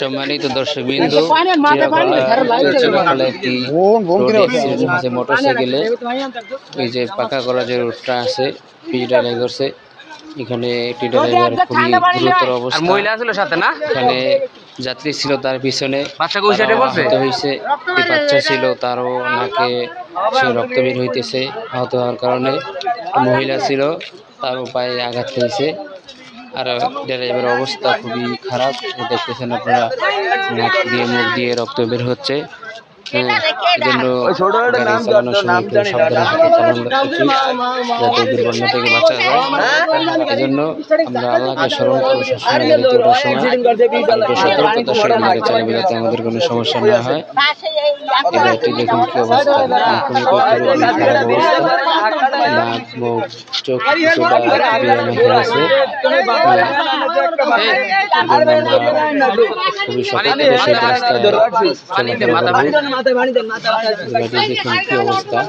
সম্মানিত দর্শক বিন্দু হয়েছে মোটরসাইকেলে। এই যে পাকা করা যে রোডটা আছে পিচ ঢালাই করছে এখানে একটি ড্রাইভার খুবই গুরুতর আর অবস্থা। মহিলা ছিল সাথে না? এখানে যাত্রী ছিল তার পিছনে। সাইডে হয়েছে। বাচ্চা ছিল তারও নাকে সে রক্ত বের হইতেছে আহত হওয়ার কারণে। মহিলা ছিল তারও পায়ে আঘাত পেয়েছে। আর ড্রাইভারের অবস্থা খুবই খারাপ দেখতেছেন আপনারা নাক দিয়ে মুখ দিয়ে রক্ত বের হচ্ছে হ্যাঁ এজন্য গাড়ি চালানোর সময় একটু সাবধানের চালানো উচিত যাতে দুর্ঘটনা থেকে বাঁচা যায় এজন্য আমরা আল্লাহকে স্মরণ করব সবসময় গাড়ি তোলার সময় অল্প সতর্কতার সঙ্গে গাড়ি চালাবে যাতে আমাদের কোনো সমস্যা না হয় দেখুন কি অবস্থা খুবই খুবই খারাপ অবস্থা নাক মুখ চোখ কিছুটা হয়ে খুবই সতর্কতার সাথে রাস্তায় চলাফেরা করব গাড়ি দেখুন কি অবস্থা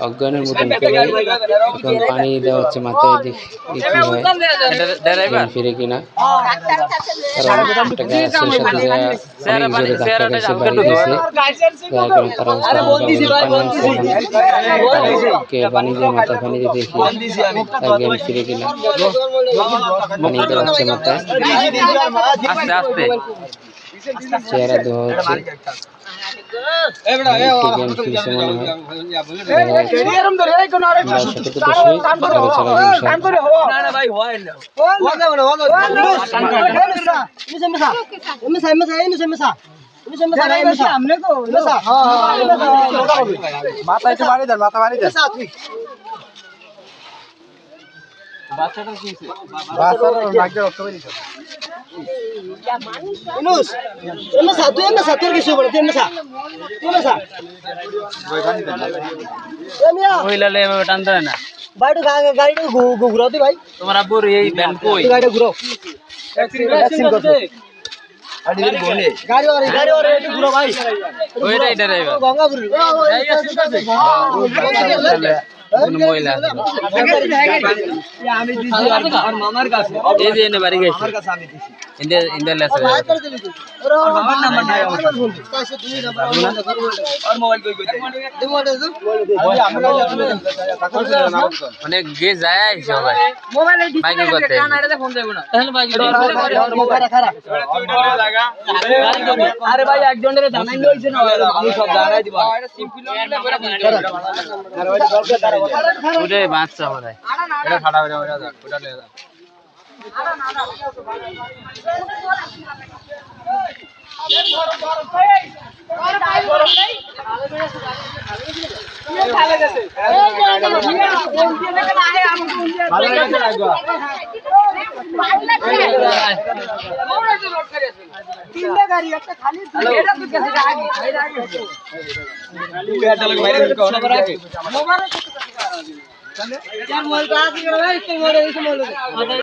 অজ্ঞানের মতন করে এখন পানি দেওয়া হচ্ছে মাথায় দেখি কি হয়। ড্রাইভার ফিরে কিনা? কারণ একটা গাছের সাথে অনেক জোরে ধাক্কা বাড়ি দিয়েছে যার কারণে তার অবস্থা পানি দিয়ে মাথা পানি দিয়ে দেখি তার জ্ঞান ফিরে কিনা। পানি দেওয়া হচ্ছে মাথায়। আস্তে আস্তে। চেহারা ধোয়া হচ্ছে একটু জ্ঞান ফিরছে মনে হয় দেখা যাচ্ছে আমরা সতর্কতার সহিত গাড়ি চালাবো ইনশাআল্লাহ। মাথা একটু বাড়ি দেন মাথা বাড়ি দেন বাচ্চাটা নাকটা রক্ত বেরিয়েছে মহিলা লে এভাবে টানতে হয় না। বাইরে গাড়িটা ঘুরাতে ভাই। তোমার আব্বুর এই ব্যান্ড কই? গাড়িটা ঘুরাও। গাড়ি ওরে গাড়ি ওরে একটু ঘুরাও ভাই। ওইটাই ড্রাইভার গঙ্গাপুর কোন মহিলা আমি দিছি আর মামার কাছে। এই যে এনে বাড়ি গেছে। ইন্ডিয়া ইন্ডিয়া লেসে ওর বাবার নাম্বার নাই আমার ফোন 102 নাম্বার আর মোবাইল কই কই দেবো মানে গে যায় আইছে ভাই মোবাইলে বাইকে করতে। আরে ভাই একজনের জানাই লইছে না। আমি সব জানাই দিব। ওটাই বাচ্চা হয় এটা ফাটা হয়ে যাবে ওটা নিয়ে যা তিনটা গাড়ি একটা খালি এটা তো গেছে আগে আগে মোবাইল মোবাইল